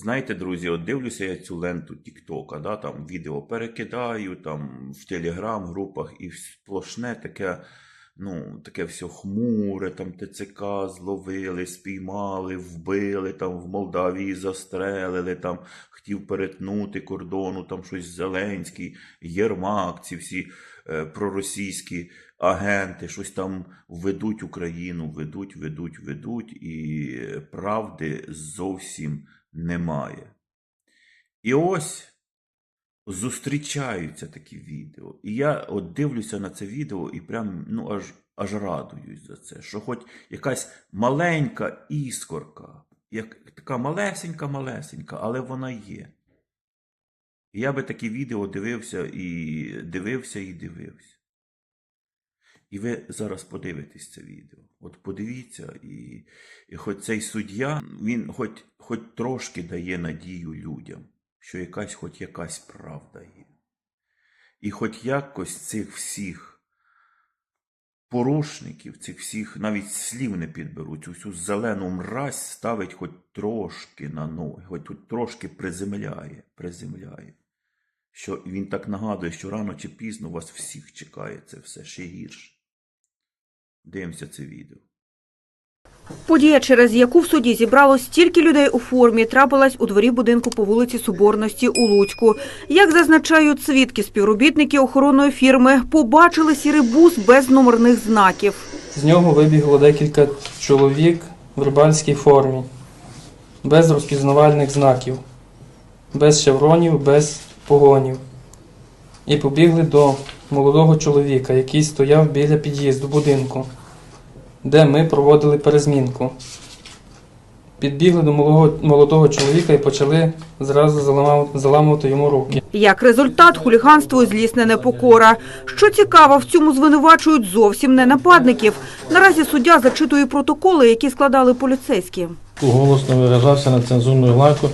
Знаєте, друзі, от дивлюся я цю ленту Тіктока, да, там відео перекидаю, там в телеграм-групах і сплошне таке, ну, таке все хмуре, там ТЦК зловили, спіймали, вбили, там в Молдавії застрелили, там хотів перетнути кордону, там щось Зеленський, Єрмак, ці всі е, проросійські агенти, щось там ведуть Україну, ведуть, ведуть, ведуть, і правди зовсім немає. І ось зустрічаються такі відео. І я от дивлюся на це відео і прям ну, аж, аж радуюсь за це, що хоч якась маленька іскорка, як така малесенька-малесенька, але вона є. І я би такі відео дивився і дивився і дивився. І ви зараз подивитесь це відео. От подивіться, і, і хоч цей суддя, він хоч, хоч трошки дає надію людям, що якась хоч якась правда є. І хоч якось цих всіх порушників, цих всіх навіть слів не підберуть, всю зелену мразь ставить хоч трошки на ноги, хоч тут трошки приземляє, приземляє. Що він так нагадує, що рано чи пізно вас всіх чекає це все ще гірше. Дивимося це відео. Подія, через яку в суді зібралось стільки людей у формі, трапилась у дворі будинку по вулиці Соборності у Луцьку. Як зазначають свідки, співробітники охоронної фірми побачили сірий бус без номерних знаків. З нього вибігло декілька чоловік в рибальській формі, без розпізнавальних знаків, без шевронів, без погонів. І побігли до молодого чоловіка, який стояв біля під'їзду будинку, де ми проводили перезмінку. Підбігли до молодого, молодого чоловіка і почали зразу заламав- заламувати йому руки. Як результат, хуліганство і злісне непокора. Що цікаво, в цьому звинувачують зовсім не нападників. Наразі суддя зачитує протоколи, які складали поліцейські. голосно виражався на цензурну лайку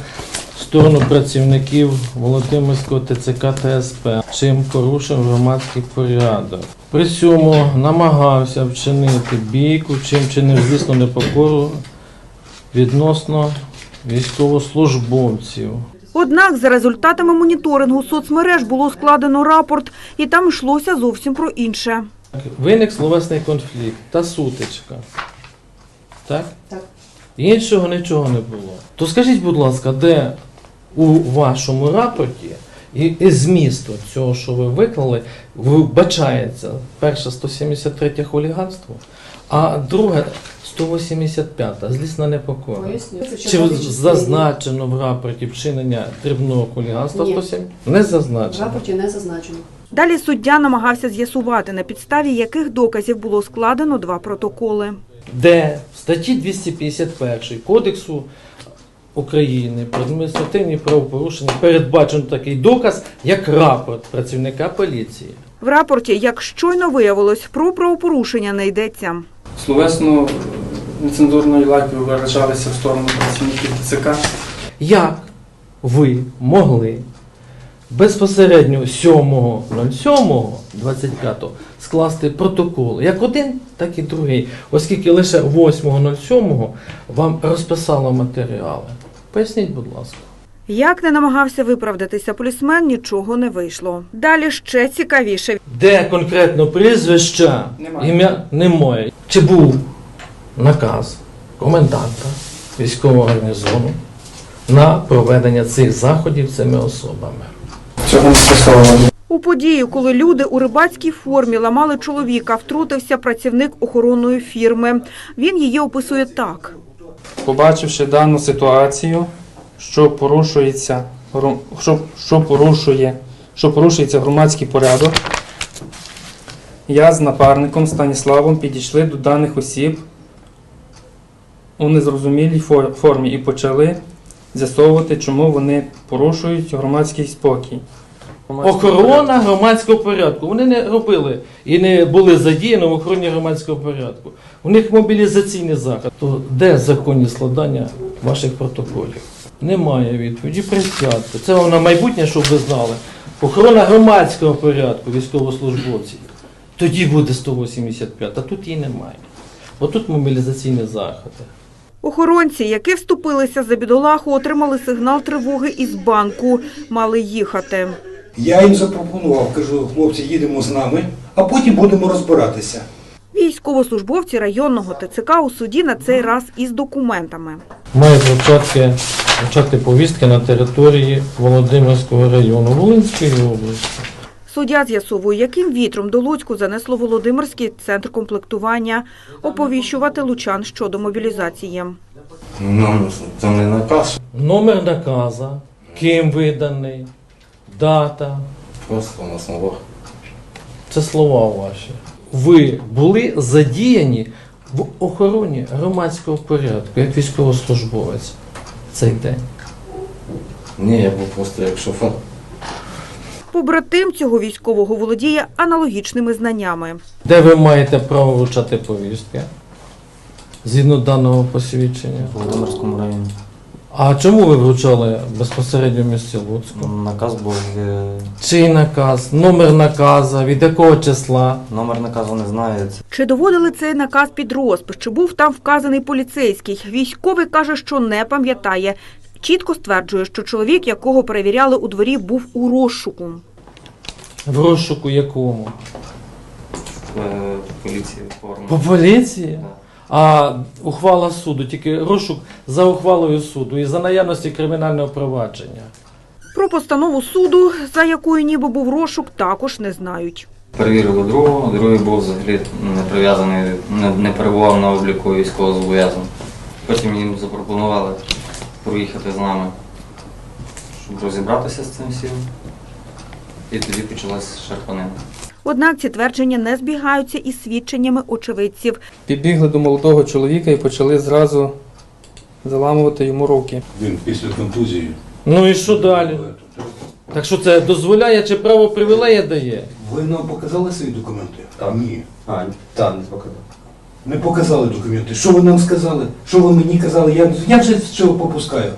в сторону працівників Володимирського ТЦК та СП, чим порушив громадський порядок. При цьому намагався вчинити бійку, чим чинив звісно непокору відносно військовослужбовців. Однак за результатами моніторингу соцмереж було складено рапорт, і там йшлося зовсім про інше. Виник словесний конфлікт та сутичка. Так? Так. Іншого нічого не було. То скажіть, будь ласка, де у вашому рапорті і, і змісту цього, що ви виклали, вбачається перше 173 хуліганство, а друге 185 злісна непокора. Чи зазначено в рапорті вчинення дрібного хуліганства Ні. 107? Не В зазначено. рапорті не зазначено. Далі суддя намагався з'ясувати, на підставі яких доказів було складено два протоколи. де в статті 251 Кодексу України про адміністративні правопорушення передбачено такий доказ, як рапорт працівника поліції. В рапорті, як щойно виявилось, про правопорушення не йдеться. Словесно нецензурною лайкою виражалися в сторону працівників ТЦК. Як ви могли безпосередньо 7.07.25 скласти протокол як один, так і другий, оскільки лише 8.07 вам розписало матеріали? Поясніть, будь ласка. Як не намагався виправдатися полісмен, нічого не вийшло. Далі ще цікавіше. Де конкретно прізвища, Немає. ім'я немає. Чи був наказ коменданта військового гарнізону на проведення цих заходів цими особами? Цього не стосовано. У подію, коли люди у рибацькій формі ламали чоловіка, втрутився працівник охоронної фірми. Він її описує так. Побачивши дану ситуацію, що порушується, що, що порушує, що порушується громадський порядок, я з напарником Станіславом підійшли до даних осіб у незрозумілій формі і почали з'ясовувати, чому вони порушують громадський спокій. Охорона громадського порядку. Вони не робили і не були задіяні в охороні громадського порядку. У них мобілізаційний захід. То де законні складання ваших протоколів? Немає відповіді. Присядьте. Це вам на майбутнє, щоб ви знали. Охорона громадського порядку військовослужбовців. Тоді буде 185, а тут її немає. Отут мобілізаційні заходи. Охоронці, які вступилися за бідолаху, отримали сигнал тривоги із банку. Мали їхати. Я їм запропонував, кажу, хлопці, їдемо з нами, а потім будемо розбиратися. Військовослужбовці районного ТЦК у суді на цей раз із документами. Мають вручати, вручати повістки на території Володимирського району Волинської області. Суддя з'ясовує, яким вітром до Луцьку занесло Володимирський центр комплектування оповіщувати лучан щодо мобілізації. Ну, це не наказ. Номер наказа, ким виданий, дата. Просто на словах. Це слова ваші. Ви були задіяні в охороні громадського порядку як військовослужбовець цей день. Ні, я був просто як шофер. Побратим цього військового володіє аналогічними знаннями. Де ви маєте право вручати повістки? Згідно даного посвідчення. В Володимирському районі. А чому ви вручали безпосередньо в місті Луцьку? Наказ був е, Чий наказ, номер наказа, від якого числа? номер наказу не знаю. Це Чи доводили цей наказ під розпис? Чи був там вказаний поліцейський? Військовий каже, що не пам'ятає. Чітко стверджує, що чоловік, якого перевіряли у дворі, був у розшуку. В розшуку якому? е, поліції. По поліції? А ухвала суду, тільки розшук за ухвалою суду і за наявності кримінального провадження. Про постанову суду, за якою ніби був розшук, також не знають. Перевірили другого, другий був взагалі не прив'язаний, не, не перебував на обліку військовозобов'язаних. Потім їм запропонували проїхати з нами, щоб розібратися з цим всім. І тоді почалась шарпанина. Однак ці твердження не збігаються із свідченнями очевидців. Підбігли до молодого чоловіка і почали зразу заламувати йому руки. Він після контузії. Ну і що далі? Так що це дозволяє чи право привілеє дає? Ви нам показали свої документи? Так. Ні. А, так, не показав. Не показали документи. Що ви нам сказали? Що ви мені казали? Я, я вже з цього попускаю.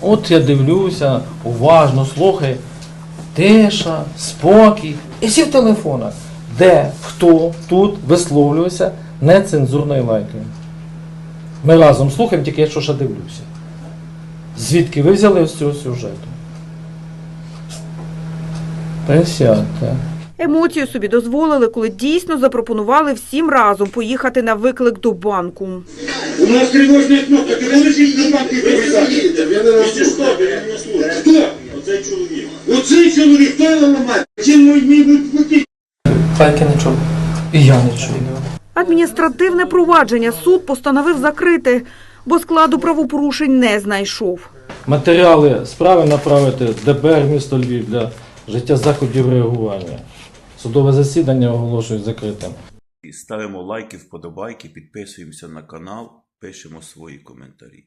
От я дивлюся, уважно, слухай. Тиша, спокій. І всі в телефонах. Де, хто тут висловлюється нецензурною лайкою. Ми разом слухаємо, тільки я що ще дивлюся. Звідки ви взяли з цього сюжету? Присядьте. Емоцію собі дозволили, коли дійсно запропонували всім разом поїхати на виклик до банку. У нас тривожна кнопка, ти лежить на банки передати. Ви не розслухаєте. Хто? Оцей чоловік. Оцей чоловік, хто його ламає? Чим мій будуть платити? Пайки не чув. І я не чую. Адміністративне провадження суд постановив закрити, бо складу правопорушень не знайшов. Матеріали справи направити ДБР місто Львів для життя заходів реагування. Судове засідання оголошують закритим. І ставимо лайки, вподобайки, підписуємося на канал, пишемо свої коментарі.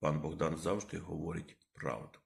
Пан Богдан завжди говорить правду.